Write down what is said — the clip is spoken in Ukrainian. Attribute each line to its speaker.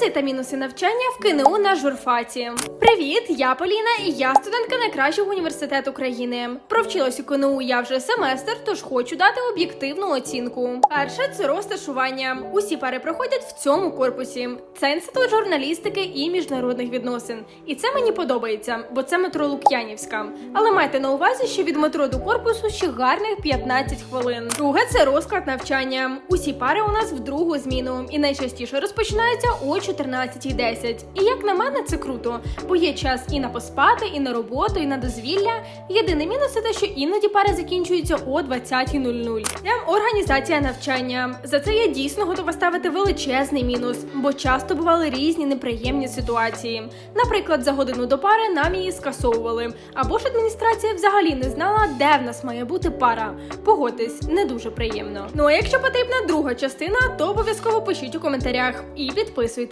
Speaker 1: Плюси та мінуси навчання в КНУ на журфаці. Привіт, я Поліна, і я студентка найкращого університету країни. Провчилась у КНУ я вже семестр, тож хочу дати об'єктивну оцінку. Перше це розташування. Усі пари проходять в цьому корпусі. Це інститут журналістики і міжнародних відносин. І це мені подобається, бо це метро Лук'янівська. Але майте на увазі, що від метро до корпусу ще гарних 15 хвилин. Друге це розклад навчання. Усі пари у нас в другу зміну і найчастіше розпочинаються о 14.10. І як на мене, це круто, бо є час і на поспати, і на роботу, і на дозвілля. Єдиний мінус це те, що іноді пари закінчуються о 20.00. Це організація навчання. За це я дійсно готова ставити величезний мінус, бо часто бували різні неприємні ситуації. Наприклад, за годину до пари нам її скасовували, або ж адміністрація взагалі не знала, де в нас має бути пара. Погодьтесь, не дуже приємно. Ну а якщо потрібна друга частина, то обов'язково пишіть у коментарях і підписуйтесь.